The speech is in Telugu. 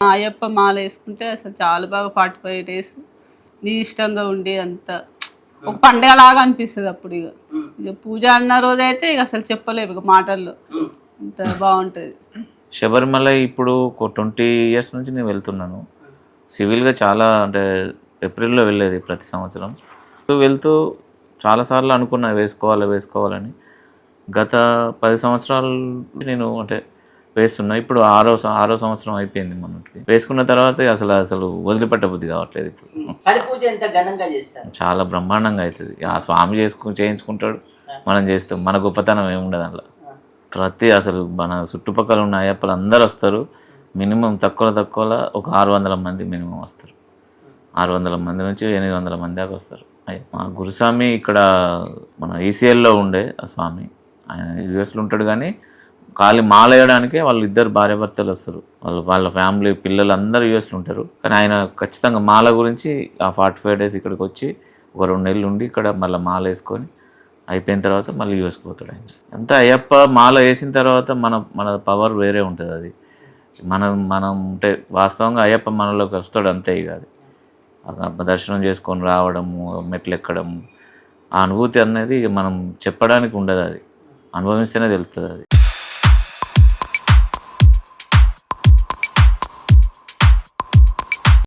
అయ్యప్ప మాల వేసుకుంటే అసలు చాలా బాగా ఫార్టీ ఫైవ్ డేస్. నీ ఇష్టంగా ఉండి అంత. ఒక పండగ లాగా అనిపిస్తుంది అప్పుడు ఇక ఇక పూజ అన్న రోజు అయితే ఇక అసలు చెప్పలేము ఇక మాటల్లో. అంత బాగుంటుంది. శబరిమల ఇప్పుడు ఒక ట్వంటీ ఇయర్స్ నుంచి నేను వెళ్తున్నాను. సివిల్గా చాలా అంటే ఏప్రిల్లో వెళ్ళేది ప్రతి సంవత్సరం. వెళ్తూ చాలాసార్లు అనుకున్నా వేసుకోవాలి వేసుకోవాలని. గత పది సంవత్సరాలు నేను అంటే వేస్తున్నా. ఇప్పుడు ఆరో ఆరో సంవత్సరం అయిపోయింది మనకి వేసుకున్న తర్వాత అసలు అసలు వదిలిపెట్ట బుద్ధి కావట్లేదు ఇప్పుడు. చాలా బ్రహ్మాండంగా అవుతుంది ఆ స్వామి చేసుకు చేయించుకుంటాడు. మనం చేస్తాం మన గొప్పతనం ఏముండదు అందులో. ప్రతి అసలు మన చుట్టుపక్కల ఉన్న అయ్యప్పలు అందరు వస్తారు. మినిమం తక్కువ తక్కువలో ఒక ఆరు వందల మంది మినిమం వస్తారు. ఆరు వందల మంది నుంచి ఎనిమిది వందల మంది దాకా వస్తారు. మా గురుస్వామి ఇక్కడ మన ఈసీఎల్లో ఉండే ఆ స్వామి. ఆయన యూఎస్లో ఉంటాడు కానీ ఖాళీ మాలేయడానికే వాళ్ళు ఇద్దరు భార్యాభర్తలు వస్తారు. వాళ్ళు వాళ్ళ ఫ్యామిలీ పిల్లలు అందరూ యూఎస్లో ఉంటారు. కానీ ఆయన ఖచ్చితంగా మాల గురించి ఆ ఫార్టీ ఫైవ్ డేస్ ఇక్కడికి వచ్చి ఒక రెండు నెలలు ఉండి ఇక్కడ మళ్ళీ మాల వేసుకొని అయిపోయిన తర్వాత మళ్ళీ యూఎస్కి పోతాడు ఆయన. అంతా అయ్యప్ప మాల వేసిన తర్వాత మన మన పవర్ వేరే ఉంటుంది అది. మనం మనం అంటే వాస్తవంగా అయ్యప్ప మనలోకి వస్తాడు అంతే ఇక అది. దర్శనం చేసుకొని రావడము మెట్లు ఎక్కడము ఆ అనుభూతి అనేది ఇక మనం చెప్పడానికి ఉండదు అది. అనుభవిస్తేనే తెలుస్తుంది అది.